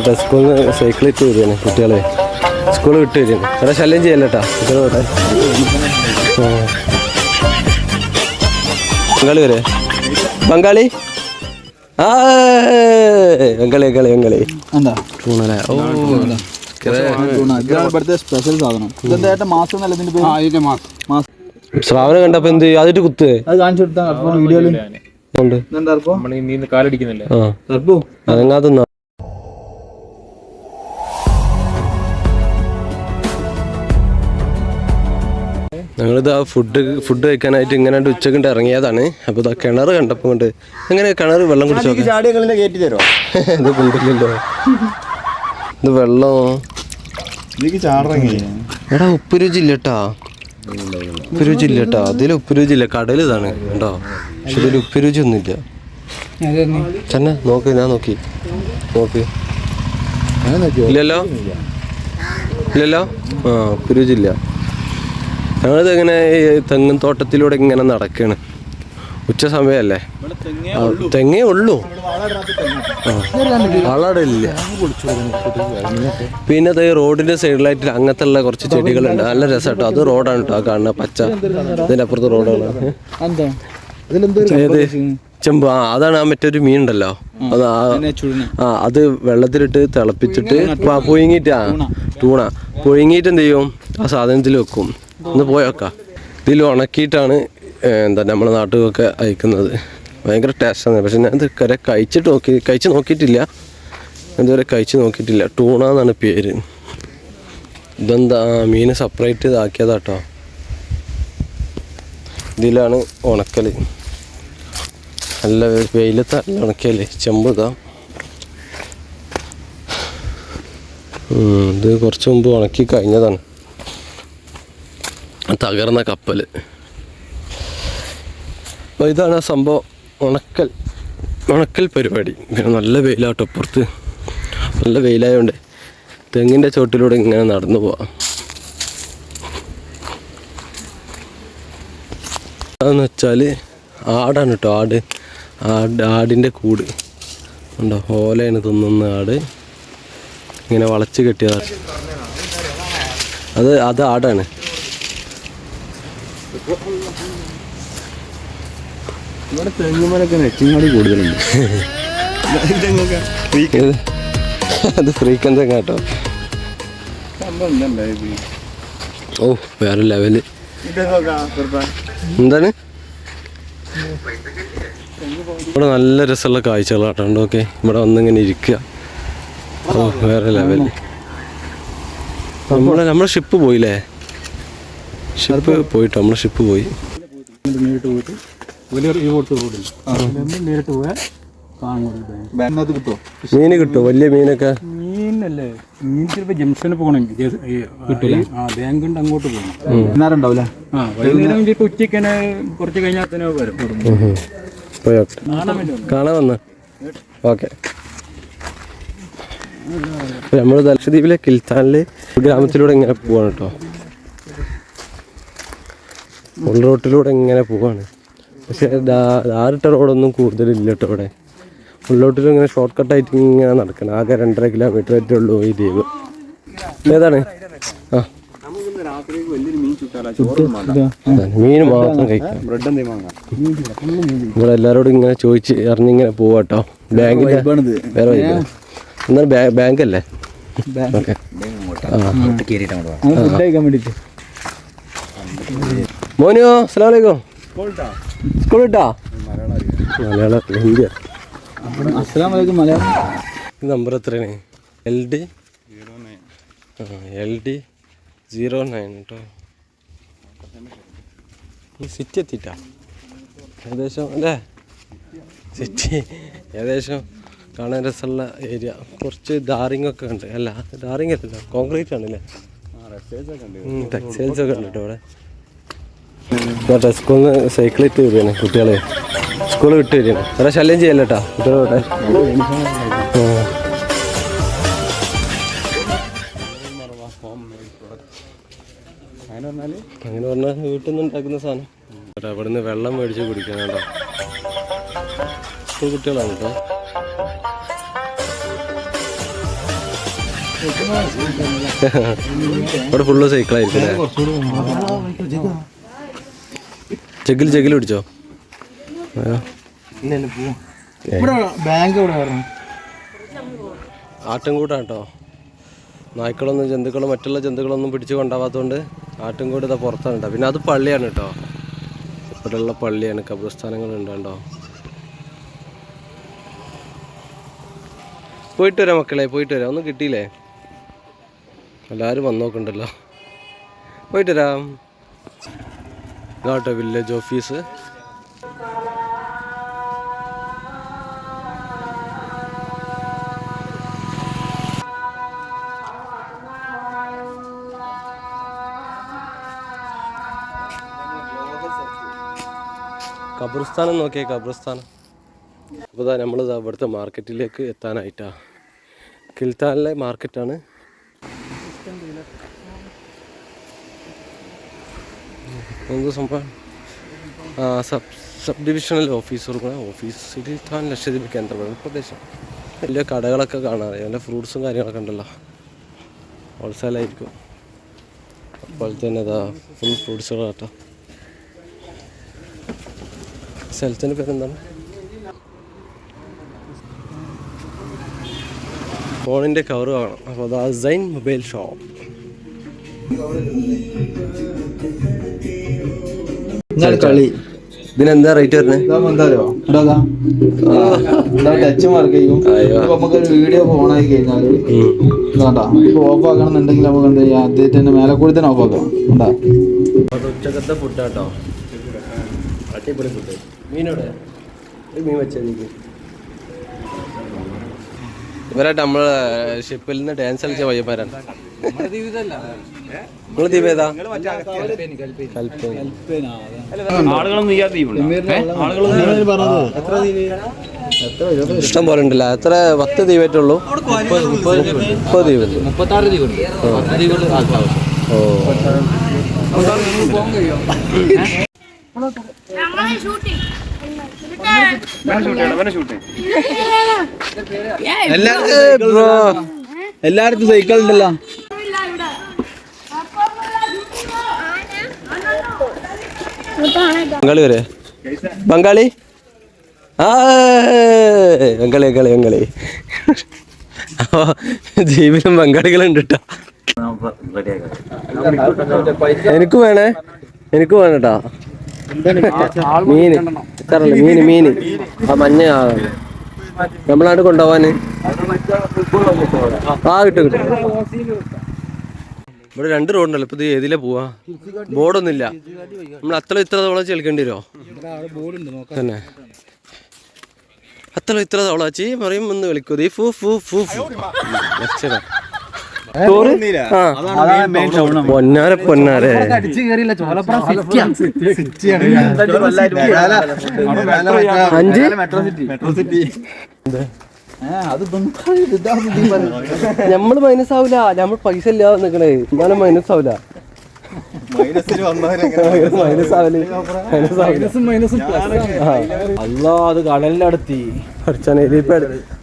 കേട്ടോ സ്കൂളിൽ നിന്ന് സൈക്കിൾ ഇട്ട് വരികയാണ് കുട്ടികളെ. സ്കൂൾ വിട്ട് വരികയാണ്. എടാ ശല്യം ചെയ്യല്ലേട്ടാ കുട്ടികളെ വിട്ടെ ബംഗാളി വരെ. ബംഗാളി? ആ ബംഗാളി ബംഗാളി ബംഗാളി. എന്താ? ഓ ഇവിടുത്തെ സ്പെഷ്യൽ സാധനം. മാസം ഇതിന്റെ പേര്? അതിന്റെ മാസം മാസം ശ്രാവണം കണ്ടപ്പോ എന്ത് അതിട്ട് കുത്ത്. അത് കാണിച്ചു കൊടുത്താൽ വീഡിയോയിൽ ഉണ്ട്. കാലടിക്കുന്നില്ലേ? അതങ്ങാതെ ഞങ്ങളിത് ആ ഫുഡ് ഫുഡ് കഴിക്കാനായിട്ട് ഇങ്ങനെ ഉച്ചക്കിണ്ട് ഇറങ്ങിയതാണ്. അപ്പോൾ ഇതാ കിണർ കണ്ടപ്പോൾ കൊണ്ട് എങ്ങനെ കിണർ വെള്ളം കുടിച്ചോ ഇത് കൊണ്ടില്ലല്ലോ. ഇത് വെള്ളം. എടാ ഉപ്പ് രുചി കേട്ടാ ഉപ്പ് രുചി കേട്ടാ അതിൽ ഉപ്പ് രുചി ഇല്ല കടൽ ഇതാണ് കേട്ടോ പക്ഷെ ഇതിൽ ഉപ്പ് രുചി ഒന്നുമില്ല തന്നെ നോക്ക് ഞാൻ നോക്കി. നോക്ക്. ഇല്ലല്ലോ? ഇല്ലല്ലോ? ആ ഉപ്പ് രുചി ഇല്ല ഞങ്ങളിത് ഇങ്ങനെ ഈ തെങ്ങും തോട്ടത്തിലൂടെ ഇങ്ങനെ നടക്കാണ്? ഉച്ച സമയമല്ലേ തെങ്ങേ ഉള്ളൂ. വളടില്ല പിന്നെ അത് ഈ റോഡിന്റെ സൈഡിലായിട്ട് അങ്ങനത്തെ ഉള്ള കുറച്ച് ചെടികളുണ്ട്. നല്ല രസമാട്ടോ. അത് റോഡാണ് കേട്ടോ ആ കാണുന്ന പച്ച. ഇതിന്റെ അപ്പുറത്ത് റോഡാണ്. ഏത് ചെമ്പ്. ആ അതാണ് ആ മറ്റൊരു മീൻ ഉണ്ടല്ലോ അത് ആ അത് വെള്ളത്തിലിട്ട് തിളപ്പിച്ചിട്ട് പുഴുങ്ങിയിട്ട് ആ ടൂണ പുഴുങ്ങിയിട്ട് എന്ത് ചെയ്യും? ആ സാധനത്തിൽ വെക്കും. ഒന്ന് പോയോക്ക ഇതിൽ ഉണക്കിയിട്ടാണ് എന്താ നമ്മളെ നാട്ടിലൊക്കെ അയക്കുന്നത്. ഭയങ്കര ടേസ്റ്റാണ് പക്ഷെ ഞാൻ ഇത് കരെ കഴിച്ചിട്ട് നോക്കി കഴിച്ച് നോക്കിയിട്ടില്ല. ഇതുവരെ കഴിച്ച് നോക്കിയിട്ടില്ല. ടൂണ എന്നാണ് പേര്. ഇതെന്താ മീൻ സെപ്പറേറ്റ് ഇതാക്കിയതാട്ടോ. ഇതിലാണ് ഉണക്കൽ നല്ല വെയിലത്ത് നല്ല ഉണക്കിയല്ലേ ചെമ്പ് ഇതാ. ഇത് കുറച്ച് മുമ്പ് ഉണക്കി കഴിഞ്ഞതാണ്. തകർന്ന കപ്പൽ അപ്പോൾ ഇതാണ് ആ സംഭവം. ഉണക്കൽ ഉണക്കൽ പരിപാടി. പിന്നെ നല്ല വെയിലാട്ടോ പുറത്ത് നല്ല വെയിലായതുകൊണ്ട് തെങ്ങിന്റെ ചോട്ടിലൂടെ ഇങ്ങനെ നടന്നു പോവാം. അതെന്ന് വെച്ചാൽ ആടാണ് കേട്ടോ ആട്. ആട് ആടിന്റെ കൂട്. ഉണ്ടോ? ഓലയാണ് തിന്നുന്ന ആട്. ഇങ്ങനെ വളച്ച് കെട്ടിയതാണ് അത് അത് ആടാണ്. ഇവിടെ തെങ്ങുമലൊക്കെ നെറ്റിങ്ങാടി കൂടുതലുണ്ട്. അത് തെങ്ങ കേട്ടോ? ഓ വേറെ ലെവൽ എന്താണ്? ഇവിടെ നല്ല രസമുള്ള കാഴ്ചകളാട്ടോ ഓക്കെ ഇവിടെ വന്നിങ്ങനെ ഇരിക്കുക. ഓ വേറെ ലെവൽ നമ്മളെ നമ്മളെ ഷിപ്പ് പോയില്ലേ? ഷിപ്പ് പോയിട്ട് നമ്മൾ ഷിപ്പ് പോയി. നേരിട്ട് പോയിട്ട് വലിയ ഈ കൊടുത്ത നേരിട്ട് പോയാൽ മീൻ കിട്ടുമോ വലിയ മീനൊക്കെ? മീനല്ലേ? മീൻ ചിലപ്പോ ജംഗ്ഷനിൽ പോകണം. കിട്ടില്ല ആ ബാങ്ക് ഉണ്ട് അങ്ങോട്ട് പോകണം. വൈകുന്നേരം ഉണ്ടാവില്ല ആ വൈകുന്നേരം ഇപ്പോൾ ഉച്ചയ്ക്ക് കുറച്ച് കഴിഞ്ഞാൽ തന്നെ വരും. പോയോട്ടെ കാണാൻ വേണ്ടി വന്ന്? ഓക്കെ. നമ്മൾ ലക്ഷദ്വീപിലെ കിൽത്താനിലെ ഗ്രാമത്തിലൂടെ ഇങ്ങനെ പോവാണ് കേട്ടോ. ഉൾ റോട്ടിലൂടെ ഇങ്ങനെ പോവാണ്. പക്ഷെ ആറിട്ട റോഡൊന്നും കൂടുതലില്ല കേട്ടോ ഇവിടെ ഉള്ളോട്ടിലും ഇങ്ങനെ ഷോർട്ട് കട്ടായിട്ട് ഇങ്ങനെ നടക്കണം. ആകെ രണ്ടര കിലോമീറ്റർ ആയിട്ടേ ഉള്ളൂ ഈ ദ്വീപ്. ഏതാണ്? ആ. മീൻ മാത്രം കഴിക്കാം. ഇവിടെ എല്ലാരോടും ഇങ്ങനെ ചോദിച്ച് അറിഞ്ഞിങ്ങനെ പോവാട്ടോ. ഇതാണിത്. വേറെ എന്നാൽ ബാങ്ക്. അല്ലേ ഓക്കെ കഴിക്കാൻ മോനോ അസ്സലാമലൈക്കും. സ്കൂൾ വിട്ടാ മലയാളം ഹിന്ദി അസ്സലാം വലൈക്കും മലയാളം. നമ്പർ എത്രയാണ്? L D L D zero nine കേട്ടോ ഈ സിറ്റി എത്തിയിട്ടാ? ഏകദേശം അല്ലേ? സിറ്റി ഏകദേശം കാണാൻ രസമുള്ള ഏരിയ കുറച്ച് ഡാറിങ്ങൊക്കെ ഒക്കെ ഉണ്ട്. അല്ല ഡാറിങ് അല്ലല്ലോ കോൺക്രീറ്റ് ആണല്ലേ? ടെക്സ്റ്റൈൽസ് ഒക്കെ ഉണ്ട്. കേട്ടോ ഇവിടെ. കേട്ടോ സ്കൂളിൽ നിന്ന് സൈക്കിൾ ഇട്ട് വരികയാണ് കുട്ടികളെ. സ്കൂൾ വിട്ട് വരികയാണ്. വേറെ ശല്യം ചെയ്യല്ലോ കേട്ടോ അങ്ങനെ പറഞ്ഞാൽ വീട്ടിൽ നിന്ന് ഉണ്ടാക്കുന്ന സാധനം. കേട്ടോ അവിടെ നിന്ന് വെള്ളം മേടിച്ച് കുടിക്കണം കേട്ടോ. കുട്ടികളാണ് കേട്ടോ ഇവിടെ ഫുള്ള് സൈക്കിളായിരിക്കും ചെക്കിൽ ചെക്കിൽ പിടിച്ചോ? ആട്ടുംകൂട്ടാട്ടോ ആട്ടിൻകൂട്ടാണ് കേട്ടോ നായ്ക്കളൊന്നും ജന്തുക്കളും മറ്റുള്ള ജന്തുക്കളൊന്നും പിടിച്ചു കൊണ്ടാവാത്തതുകൊണ്ട് ആട്ടിൻകൂട് ഇതാ പുറത്താണ് കേട്ടോ പിന്നെ അത് പള്ളിയാണ് കേട്ടോ ഇവിടെയുള്ള പള്ളിയാണ്. കബ്രസ്ഥാനങ്ങളുണ്ട് കേട്ടോ പോയിട്ട് വരാം മക്കളെ പോയിട്ട് വരാം. ഒന്നും കിട്ടിയില്ലേ? എല്ലാവരും വന്നു നോക്കണ്ടല്ലോ പോയിട്ട് വരാം. ഇതാട്ടോ വില്ലേജ് ഓഫീസ് ഖബർസ്ഥാനം നോക്കിയേ ഖബർസ്ഥാനം അപ്പോൾ ഇതാ നമ്മൾ ഇവിടുത്തെ മാർക്കറ്റിലേക്ക് എത്താനായിട്ടാണ് കിൽത്താനിലെ മാർക്കറ്റാണ്. എന്ത് സംഭവം സബ് സബ് ഡിവിഷണൽ ഓഫീസറുടെ ഓഫീസിൽ താൻ ലക്ഷദ്വീപ് കേന്ദ്രമാണ് പ്രദേശം. വലിയ കടകളൊക്കെ കാണാറ് നല്ല ഫ്രൂട്ട്സും കാര്യങ്ങളൊക്കെ ഉണ്ടല്ലോ. ഹോൾസെയിലായിരിക്കും അപ്പോൾ തന്നെ ഇതാ ഫുൾ ഫ്രൂട്ട്സുകൾ കേട്ടോ. സ്ഥലത്തിന്റെ പേരെന്താണ്? ഫോണിന്റെ കവർ കാണാം. അപ്പോൾ അതാ സൈൻ മൊബൈൽ ഷോപ്പ് കളി. ഇതിനെന്താ റേറ്റ് വരുന്നത് ടച്ച് മാർക്ക് ചെയ്യും. നമുക്കൊരു വീഡിയോ ഓൺ ആയി കഴിഞ്ഞാൽ ഓഫ് ആക്കണമെന്നുണ്ടെങ്കിൽ നമുക്ക് എന്ത് ചെയ്യാം? ആദ്യമായിട്ട് തന്നെ മേലെ കൂടി തന്നെ ഓഫ് ആക്കാം. ഉണ്ടാ അത് ഉച്ചക്കത്തെ ഫുഡാട്ടോ അടിപൊളി ഫുഡ് മീനോടെ? മീൻ വെച്ചെനിക്ക് ഇവരായിട്ട് നമ്മളെ ഷിപ്പിൽ നിന്ന് ഡാൻസ് കളിച്ച പയ്യന്മാരാണ് ദ്വീപ് ഏതാ ഇഷ്ടം പോലെ ഉണ്ടല്ല? എത്ര പത്ത് ദീപേറ്റുള്ളൂ മുപ്പത് ദ്വീപ് മുപ്പത്താറ് ദ്വീപുണ്ട് ഓ. എല്ലായിടത്തും സൈക്കിൾ ഉണ്ടല്ലോ ഇല്ല ഇവിടെ ബംഗാളി വരെ ബംഗാളി? ആ ബംഗാളി ബംഗാളി ബംഗാളി. അപ്പോ ജീവിതം ബംഗാളികളുണ്ട് കേട്ടോ എനിക്ക് വേണേ എനിക്ക് വേണട്ടാ. മീന് ഇത്രല്ല മീന് മീന്. ആ മഞ്ഞ ആളാണ് നമ്മളാണ്ട് കൊണ്ടുപോവാന്. ആ കിട്ടും കിട്ടും. ഇവിടെ രണ്ട് റോഡുണ്ടല്ലോ ഇപ്പൊ ഇത് ഏതിലെ പോവാ? ബോർഡൊന്നുമില്ല. നമ്മൾ അത്ര ഇത്ര തവള ചെൽക്കേണ്ടി വരുമോ തന്നെ. അത്ര ഇത്ര തവള ചീ പറയും ഒന്ന് വിളിക്കൂ. ദേ ഫു ഫു ഫു. പൊന്നാരെ പൊന്നാരെ. അഞ്ച്? നമ്മൾ മൈനസ് ആവില്ല നമ്മൾ പൈസ ഇല്ല നിക്കണേ. ഞാൻ മൈനസ് ആവില്ല അല്ലോ അത് കടലിലടത്തി.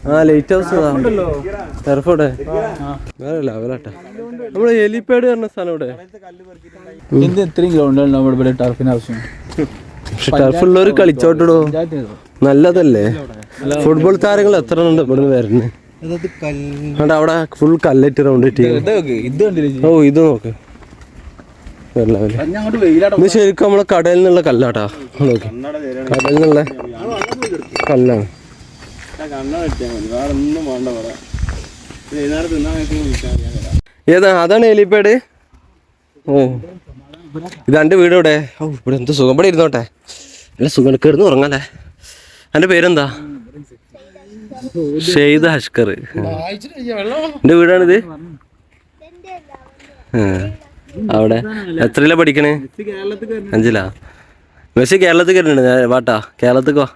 ആ ലൈറ്റ് ഹൗസ് ടെർഫോടെ വേറെ ലെവലാട്ടെ നമ്മൾ എലിപ്പാട് പറഞ്ഞ സ്ഥലം ഇവിടെ. എന്ത് ഇത്രയും ഇവിടെ ടർഫിന് ആവശ്യം. ടർഫുള്ളവർ കളിച്ചോട്ടിടോ നല്ലതല്ലേ? ഫുട്ബോൾ താരങ്ങൾ എത്ര ഉണ്ട് ഇവിടുന്ന് വരുന്നത്? അവിടെ ഫുൾ കല്ലിട്ട് റൗണ്ട് ഓ ഇത് നോക്ക്. ഇത് ശരിക്കും നമ്മളെ കടയിൽ നിന്നുള്ള കല്ലാട്ടാ. നോക്കി. കടയിൽ നിന്നുള്ള കല്ലാണ്. ഏതാ അതാണ് എലിപ്പേട്? ഓ. ഇതാണ്ട് വീട് ഇവിടെ. ഓ ഇവിടെ എന്ത് സുഖം. ഇവിടെ ഇരുന്നോട്ടെ. നല്ല സുഖം. കിടന്ന് ഉറങ്ങാല്ലേ? എന്റെ പേരെന്താ? ഷെയ്ദ് ഹഷ്കർ. എന്റെ വീടാണിത്. അവിടെ എത്രയില പഠിക്കണേ? അഞ്ചിലാ? മെസ്സി കേരളത്തിൽ കയറുന്നുണ്ട് ഞാൻ വാട്ടാ. കേരളത്തിൽ വാ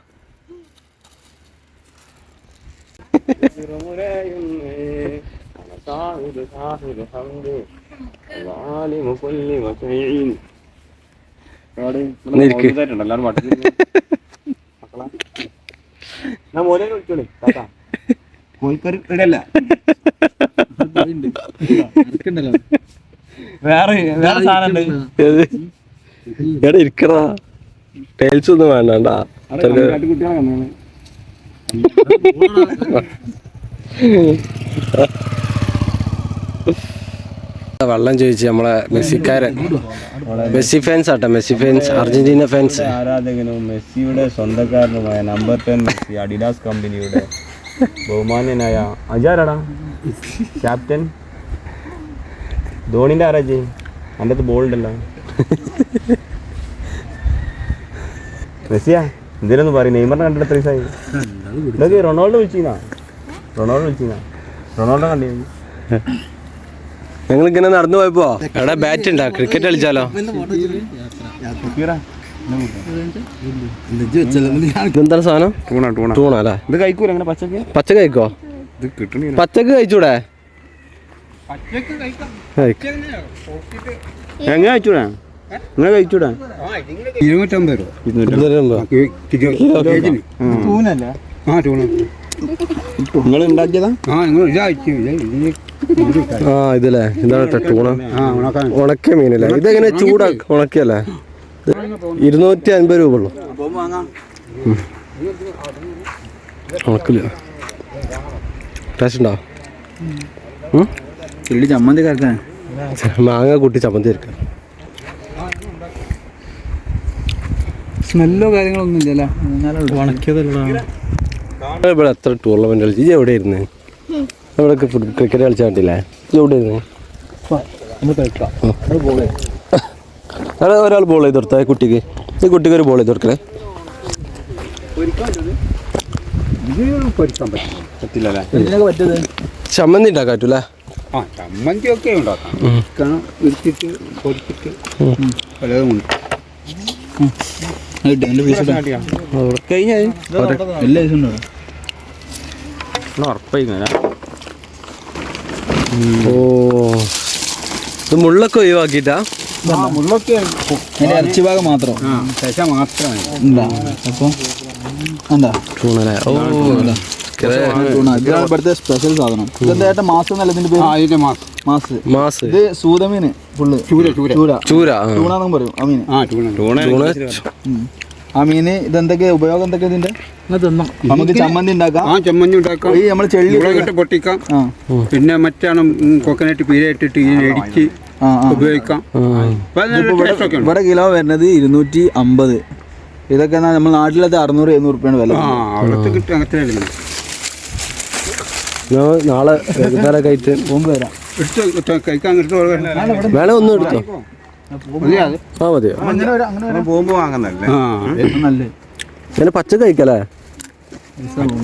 കോഴിക്കറി ഇടല്ല. വേറെ വേറെ സാധനം? എടാ ഇരിക്കടാ. ടൈൽസ് ഒന്നും വേണ്ടണ്ടാ. വെള്ളം ചോദിച്ചു നമ്മളെ മെസ്സിക്കാരൻ. മെസ്സി ഫാൻസ് ആട്ടെ മെസ്സി ഫാൻസ് അർജന്റീന ഫാൻസ് ആരാധകനും മെസ്സിയുടെ സ്വന്തക്കാരനുമായ നമ്പർ ടെൻ മെസ്സി അഡിഡാസ് കമ്പനിയുടെ ബഹുമാന്യനായ അജാരാടാ? ക്യാപ്റ്റൻ ധോണിന്റെ ആരാജി? എന്റെ അത് ബോൾ ഉണ്ടല്ലോ മെസ്സിയാ? എന്തിനൊന്നും പറയും? നെയ്മറിനെ കണ്ടിട്ട് എത്ര ദിവസമായി ഇതൊക്കെ റൊണാൾഡോ വിളിച്ചീനാ? റൊണാൾഡോ വിളിച്ചീനാ? റൊണാൾഡോ കണ്ടിരുന്നു. ഞങ്ങൾ ഇങ്ങനെ നടന്നു പോയപ്പോ എടാ ബാറ്റ് ഉണ്ടാ ക്രിക്കറ്റ് കളിച്ചാലോ? എന്താണ് സാധനം? ടൂണ ടൂണ ടൂണ അല്ലേ? ഇത് കഴിക്കൂല അങ്ങനെ പച്ചക്ക്? പച്ച കഴിക്കോ? ഇത് കിട്ടണ പച്ചക്ക് കഴിച്ചൂടെ? കഴിക്ക്. എങ്ങനെ കഴിച്ചൂടാ? നിങ്ങൾ കഴിച്ചൂടാ? ഇരുന്നൂറ്റമ്പത് രൂപ. ഇരുന്നൂറ്റമ്പത് രൂപ. ആ ടൂണ നിങ്ങൾ ഉണ്ടാക്കിയതാ ആ നിങ്ങൾ ഇതല്ലേ? ഇതാണ് ഉണക്കിയ മീനല്ലേ? ഇതെങ്ങനെ ചൂടാ? ഉണക്കിയല്ലേ? ഇരുന്നൂറ്റി അൻപത് രൂപ ഉള്ളു. ഉണക്കില്ല. ടേസ്റ്റ് ഉണ്ടോ ഉം? ചെള്ളി ചമ്മന്തി കറക്കാൻ മാങ്ങ കൂട്ടി ചമ്മന്തി സ്മെല്ലോ കാര്യങ്ങളൊന്നും ഇല്ലല്ലേ? ഉണക്കിയതല്ല ഇവിടെ എത്ര ടൂർണമെന്റ് കളിച്ചു? ഇജ്ജ് എവിടെ ഇരുന്ന് ഇവിടെ ക്രിക്കറ്റ് കളിച്ചാൽ കണ്ടില്ലേ? ഇജ്ജ് എവിടെ ഇരുന്ന് അവിടെ ഒരാൾ ബോൾ ചെയ്ത് കൊടുത്താ കുട്ടിക്ക്. ഈ കുട്ടിക്ക് ഒരു ബോൾ ചെയ്ത് കൊടുക്കണേ. ചമ്മന്തി ഉണ്ടാക്കാൻ പറ്റൂലേ ആ ചമ്മന്തി ഒക്കെ ഉണ്ടാക്കാം. ഇരിച്ചിട്ട് പൊരിച്ചിട്ട് പലതും ഉണ്ട് ഓ. ഇത് മുള്ളൊക്കെ ഒഴിവാക്കിട്ടാ മുള്ളൊക്കെ ഇറച്ചി ഭാഗം മാത്രം? മാത്രമാണ്. അപ്പൊ എന്താ? ഓ ഇവിടുത്തെ സ്പെഷ്യൽ സാധനം. ഇതെന്താ മാസം എന്നല്ല ഇതിന്റെ ആ പേര് ഇതിന്റെ മാസം. മാസ്. മാസ്. ഇത് സൂതമീന് ഫുള്ള്. ചൂര ചൂര. ചൂര. ചൂര ആ. ചൂണാന്നും പറയും ആ മീന്. ആ മീന് ഇതെന്തൊക്കെ ഉപയോഗം എന്തൊക്കെ ഇതിന്റെ? നമുക്ക് ചമ്മന്തി ഉണ്ടാക്കാം. ആ ചമ്മന്തി ഉണ്ടാക്കാം. ഈ നമ്മൾ ചെള്ളി മുളകിട്ട് പൊട്ടിക്കാം. പിന്നെ മറ്റാണ് കൊക്കനട്ട് പീര ഇട്ടിട്ട് ഇതിനെ ഇടിച്ച് ഉപയോഗിക്കാം. ഇവിടെ കിലോ വരുന്നത് ഇരുന്നൂറ്റി അമ്പത്. ഇതൊക്കെ നമ്മൾ നാട്ടിലത്തെ അറുന്നൂറ് എഴുന്നൂറ് റുപ്യാണ് വില. നാളെ വൈകുന്നേരം ആയിട്ട് പോകുമ്പോ വരാം. എടുത്ത് കഴിക്കാൻ. വേണേ ഒന്നും എടുത്തോ? ആ മതിയോ പോകുമ്പോ വാങ്ങുന്നല്ലേ ഇങ്ങനെ പച്ച കഴിക്കലേ?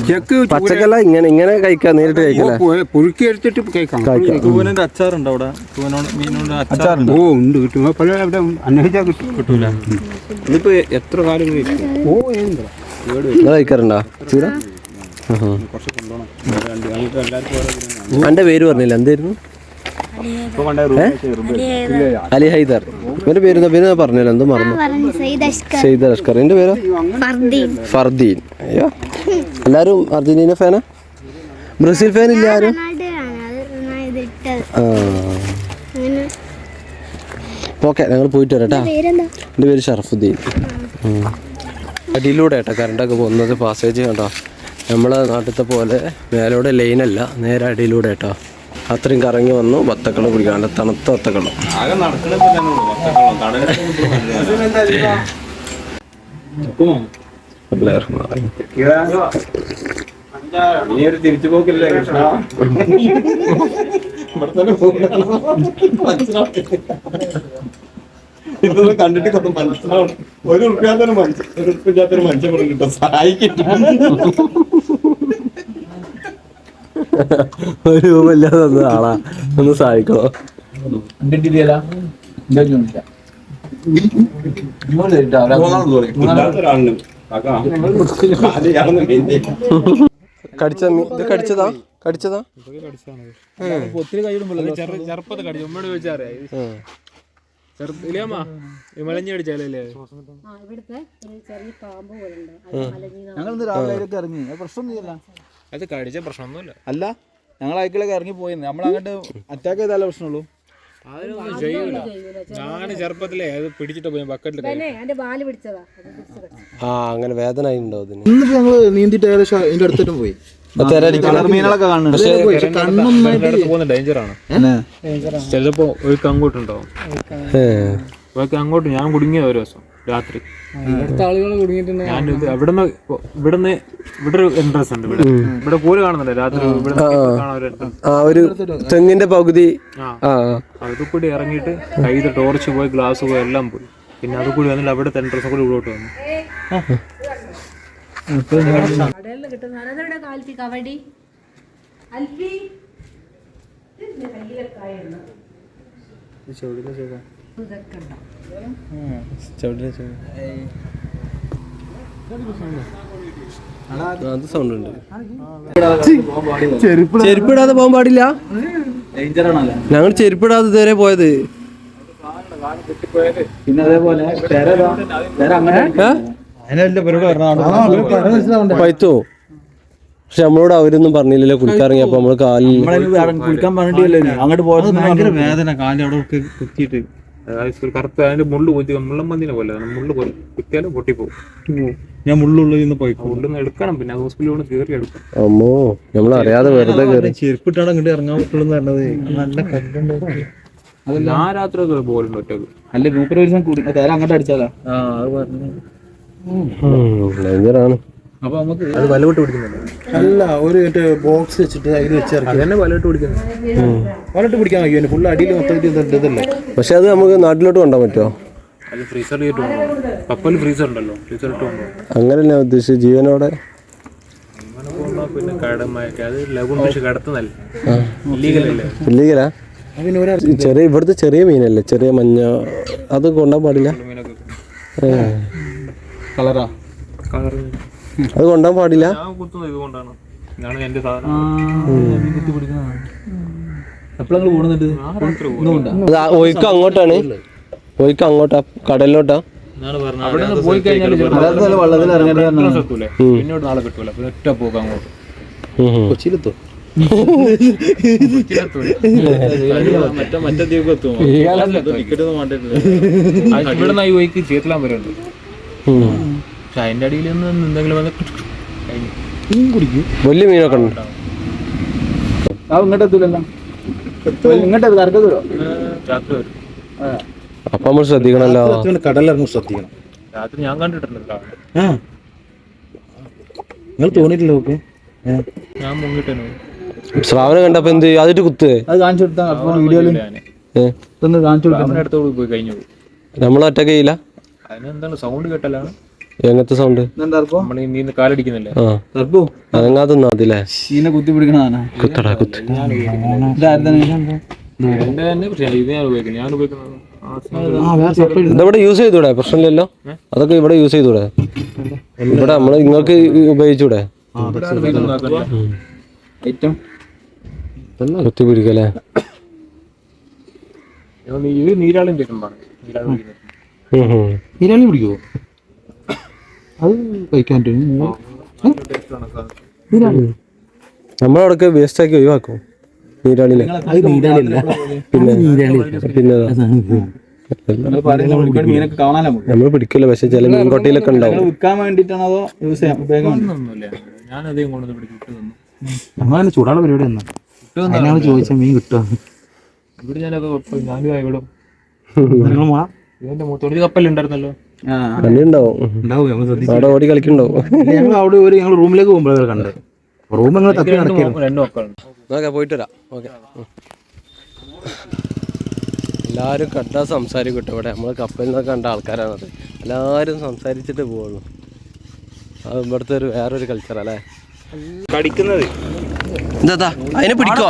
ചെക്ക് പച്ചക്കല്ല ഇങ്ങനെ ഇങ്ങനെ കഴിക്കാം നേരിട്ട് കഴിക്കല്ലേ പുഴുക്കി എടുത്തിട്ട് കഴിക്കാം. കഴിക്കാം. തൂവനന്റെ അച്ചാറുണ്ടോ അവിടെ? തൂവനോട് മീനോട് അച്ചാറുണ്ട്? ഓ ഉണ്ട് കിട്ടും. ആ, പല അവിടെ അന്വേഷിച്ചാൽ കിട്ടും. കിട്ടൂല. ഇതിപ്പോ എത്ര കാലം? ഓ എന്താ? നിങ്ങൾ കഴിക്കാറുണ്ടോ? ചൂര. എന്റെ പേര് പറഞ്ഞില്ല. എന്തായിരുന്നു അലി ഹൈദർ. ഇവന്റെ പേര് എന്താ? പേര് പറഞ്ഞല്ലോ എന്തോ മറന്നു? പറഞ്ഞു. സയ്യിദ് അഷ്കർ. സെയ്ദ് അഷ്കർ. എന്റെ പേരോ? ഫർദീൻ. അയ്യോ. എല്ലാരും അർജന്റീന ഫാനാ ബ്രസീൽ ഫാൻ ഇല്ല ആരും? ഓക്കെ ഞങ്ങൾ പോയിട്ട് വരാം കേട്ടാ പേരെന്താ? എന്റെ പേര് ഷറഫുദ്ദീൻ. അടിയിലൂടെ കേട്ടോ കറണ്ടൊക്കെ പോകുന്നത് പാസേജ് കണ്ടോ? നമ്മളെ നാട്ടിലത്തെ പോലെ മേലോടെ ലൈനല്ല നേരെ അടിയിലൂടെ കേട്ടോ അത്രയും കറങ്ങി വന്നു വത്തക്കൾ കുടിക്കാണ്ട് തണുത്ത വത്തക്കൾ. വത്തക്കളം, തിരിച്ചു പോക്കില്ലേ കൃഷ്ണ. ഇതൊന്നും കണ്ടിട്ട് കൊണ്ട് മനസ്സിലാവണം ഒരു ഉറുപ്പിയാത്തൊരു മനുഷ്യൻ ഒരു ഉറുപ്പില്ലാത്തൊരു മനുഷ്യൻ ഇവിടെ കിട്ടും സഹായിക്കില്ല ഒരു രൂപമില്ലാതെ തന്ന ആളാ. ഒന്ന് സഹായിക്കണോ കടിച്ച ഇത് കടിച്ചതാ? കടിച്ചതാ? ഒത്തിരി ചെറുപ്പത്തെ കടി. ഉമ്മയോട് ചോദിച്ചാറേ ഉം. ചെറുപ്പ വിമലഞ്ഞി അടിച്ചാലേ ഞങ്ങൾ ഇന്ന് രാവിലെ ഇറങ്ങി. പ്രശ്നമൊന്നുമില്ല. അത് കടിച്ച പ്രശ്നമൊന്നുമില്ല. അല്ല ഞങ്ങൾ അയക്കിലൊക്കെ ഇറങ്ങി പോയിരുന്നു നമ്മൾ അങ്ങോട്ട് അറ്റാക്ക് ചെയ്താലേ പ്രശ്നമുള്ളൂ. അതിനൊന്നും ചെയ്യൂല. ഞാൻ ചെറുപ്പത്തിലേ അത് പിടിച്ചിട്ട് പോയി ബക്കറ്റിൽ. ആ അങ്ങനെ വേദന ഉണ്ടോ അതിന് നീന്തിട്ട് ഏകദേശം അടുത്തിട്ട് പോയി. മീനുകളൊക്കെ കാണുന്നുണ്ട്. ഡേഞ്ചറാണ് ചിലപ്പോ ഒഴുക്ക് അങ്ങോട്ടുണ്ടാവും അങ്ങോട്ട് ഞാൻ കുടുങ്ങിയ ഒരു ദിവസം. രാത്രി. ഞാൻ ഇത് ഇവിടുന്ന് ഇവിടുന്ന് ഇവിടെ ഒരു എൻട്രൻസ് ഉണ്ട് ഇവിടെ. ഇവിടെ പൂര് കാണുന്നുണ്ട്. രാത്രി ഇവിടെ കാണാൻ ഒരു entrance. ആ ഒരു തെങ്ങിന്റെ പകുതി. ആ. ആ അത് കൂടി ഇറങ്ങിയിട്ട് കയ്യിൽ ടോർച്ച് പോയി ഗ്ലാസ് പോയി എല്ലാം പോയി. പിന്നെ അത് കൂടി വന്നില്ല അവിടുത്തെ എൻട്രൻസ് കൂടി ഇവിടോട്ട് വന്നു. കടകളിൽ കിട്ടുന്ന അതെവിടെ കാലത്തി കവടി? അൽഫി? കയ്യിലൊക്കെ ആയിരുന്നു. ഇതൊക്കെ ഉണ്ടോ അത് സൗണ്ട് ഉണ്ട്. ചെരുപ്പിടാതെ പോകാൻ പാടില്ല? ഡേഞ്ചറാണല്ലേ ഞങ്ങൾ ചെരുപ്പിടാതെ ഇതുവരെ പോയത്. പിന്നെ അതേപോലെ പൈത്തോ? പക്ഷെ നമ്മളോട് അവരൊന്നും പറഞ്ഞില്ലല്ലോ കുടിക്കാറിങ്ങിയപ്പോ നമ്മൾ കാലിൽ കുളിക്കാൻ പറഞ്ഞിട്ടില്ലല്ലോ. അങ്ങോട്ട് പോയത് വേദന. കാലിൽ അവിടെ കുത്തിയിട്ട് അതായത് കറുത്ത അതിന്റെ മുള്ളു പോയി മുള്ളമ്പന്തിനെ പോലെ. മുള്ളു പോലെ കുത്തിയാലും പൊട്ടിപ്പോകും ഞാൻ മുള്ളുള്ളിൽ നിന്ന് പോയി മുള്ളിന്ന് എടുക്കണം പിന്നെ ഹോസ്പിറ്റലിൽ കൊണ്ട് കയറി എടുക്കണം അമ്മോ നമ്മളറിയാതെ വെറുതെ കയറി ചെരുപ്പിട്ടാണ് അങ്ങോട്ട് ഇറങ്ങാൻ പറ്റുള്ളൂ എന്ന് പറഞ്ഞത്. നല്ല കല്ലുണ്ട്. ആ രാത്രി ഒക്കെ പോലുണ്ട് ഒറ്റയ്ക്ക്. അല്ല മൂപ്പര് ഒരു ദിവസം കുടി തെര അങ്ങോട്ട് അടിച്ചാലാ ആ അത് പറഞ്ഞു. ഡേഞ്ചറാണ്. അപ്പൊ നമുക്ക് അത് വലവിട്ട് പിടിക്കുന്നുണ്ട്. അല്ല ഒരു ബോക്സ് വെച്ചിട്ട് അതിൽ വെച്ചിറക്കി തന്നെ വലവിട്ട് പിടിക്കുന്നത്. വലട്ട് പിടിക്കാൻ കഴിയും ഫുൾ അടിയിൽ മൊത്തമായിട്ട് ഇത് ഇതല്ലേ? പക്ഷെ അത് നമുക്ക് നാട്ടിലോട്ട് കൊണ്ടാൻ പറ്റുമോ? അത് ഫ്രീസറിൽ ഇട്ട് കൊണ്ടുപോകും കപ്പൽ ഫ്രീസർ ഉണ്ടല്ലോ. ഫ്രീസർ ഇട്ട് കൊണ്ടുപോകും. അങ്ങനെയല്ല ഞാൻ ഉദ്ദേശിച്ചത്? ജീവനോടെ? പിന്നെ കടമയൊക്കെ അത് ലഘു ഫിഷ് കടത്തുന്നല്ല ഇല്ലീഗലല്ലേ ഇല്ലീഗലാ ചെറിയ ഇവിടുത്തെ ചെറിയ മീനല്ലേ? ചെറിയ മഞ്ഞ അത് കൊണ്ടാൻ പാടില്ല? കളറാ കളർ അത് കൊണ്ടാൻ പാടില്ല. ഞാൻ കുത്തുന്നത് ഇതുകൊണ്ടാണ്. ഇതാണ് എന്റെ സാധനം. ഒഴുക്ക് അങ്ങോട്ടാണ്. ഒഴുക്ക് അങ്ങോട്ടാ. കടലിലോട്ടാ. പോയി കഴിഞ്ഞാൽ വെള്ളത്തിൽ ഇറങ്ങേണ്ടി വന്നത് എത്തൂലേ? പിന്നോട്ട് നാളെ കിട്ടൂല. പിന്നെ ഒറ്റ പോക്ക് അങ്ങോട്ട്. കൊച്ചിയിലെത്തോ? ഇവിടെ ചേത്തലാൻ വരുന്നുണ്ട്. പക്ഷെ അതിന്റെ അടിയിൽ നിന്ന് എന്തെങ്കിലും വന്ന് കഴിഞ്ഞു വലിയ മീനൊക്കെ ഉണ്ട്. ആ ഇങ്ങോട്ട് എത്തൂലല്ലോ. ഇങ്ങോട്ട് കറക്കത്തൂരോ രാത്രി വരും. അപ്പൊ നമ്മൾ ശ്രദ്ധിക്കണല്ലോ. കടലിറങ്ങും ശ്രദ്ധിക്കണം. രാത്രി ഞാൻ കണ്ടിട്ടുണ്ടല്ലോ നിങ്ങൾ തോന്നിയിട്ടില്ല ഓക്കെ ഞാൻ മുങ്ങിട്ടു ശ്രാവണ കണ്ടപ്പോ എന്ത് ചെയ്യും? അതിട്ട് കുത്തേ. അത് കാണിച്ചു കൊടുത്താ വീഡിയോയിൽ കാണിച്ചു കൊടുക്കാം അടുത്ത് പോയി കഴിഞ്ഞു. നമ്മൾ ഒറ്റ ചെയ്യില്ല അതിനെന്താണ്? സൗണ്ട് കേട്ടല്ലാണ്? എങ്ങനത്തെ സൗണ്ട് നമ്മൾ അനങ്ങാതെ കുത്തി പിടിക്കണതാണ് കുത്തടാ കുത്ത്. ഇതവിടെ യൂസ് ചെയ്തൂടെ? പ്രശ്നമില്ലല്ലോ. അതൊക്കെ ഇവിടെ യൂസ് ചെയ്തൂടെ? ഇവിടെ നമ്മൾ നിങ്ങൾക്ക് ഉപയോഗിച്ചൂടെ? കുത്തി പിടിക്കല്ലേ നീരാളി കേട്ടുമ്പാണ് അത് കഴിക്കാൻ നമ്മളവിടെ വേസ്റ്റ് ആക്കി ഒഴിവാക്കും. നീരാളിനെ പിന്നെ പിന്നെ നമ്മൾ പിടിക്കില്ല. പക്ഷെ ചില മീൻകൊട്ടയിലൊക്കെ ഉണ്ടാവും. വിൽക്കാൻ വേണ്ടിയിട്ടാണ് അതോ യൂസ് ചെയ്യാൻ കൊണ്ടുവന്ന് ചൂടാനുള്ള പരിപാടി എന്നാ അതിനാണ് ചോദിച്ച മീൻ കിട്ടുക ഇവിടെ ഞാനൊക്കെ ഞാനും ഇവിടെ. ഇതിന്റെ മൂത്തോടി കപ്പലുണ്ടായിരുന്നല്ലോ. ശ്രദ്ധിച്ചു അവിടെ ഓടി കളിക്കണ്ടാവും ഞങ്ങൾ അവിടെ ഒരു ഞങ്ങൾ റൂമിലേക്ക് പോകുമ്പോഴാണ് കണ്ടത്. റൂം ഞങ്ങൾ തപ്പി രണ്ട് പോയിട്ട് വരാം. ഓക്കെ. എല്ലാവരും കണ്ടാ സംസാരിക്കും കേട്ടോ ഇവിടെ. നമ്മൾ കപ്പലിൽ നിന്നൊക്കെ കണ്ട ആൾക്കാരാണത് എല്ലാവരും സംസാരിച്ചിട്ട് പോവുള്ളൂ. അത് ഇവിടുത്തെ ഒരു വേറൊരു കൾച്ചർ അല്ലേ? കടിക്കുന്നത് എന്താ അതിനെ പിടിക്കോ.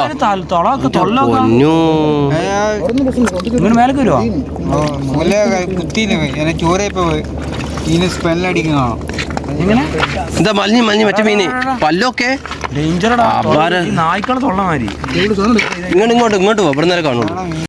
പൊന്നു. മേലേക്ക് വരുമോ കുത്തിയില്ല ചോരയിപ്പോ ഇതിന് സ്മെല്ലടിക്കുന്ന കാണാം. എന്താ മലിഞ്ഞ് മലിഞ്ഞ് മറ്റേ മീന്. പല്ലൊക്കെ? നായ്ക്കളെ തൊള്ള മാതിരി. ഇങ്ങോട്ട് ഇങ്ങോട്ട് ഇങ്ങോട്ട് പോ. ഇവിടെ നേരെ കാണുള്ളൂ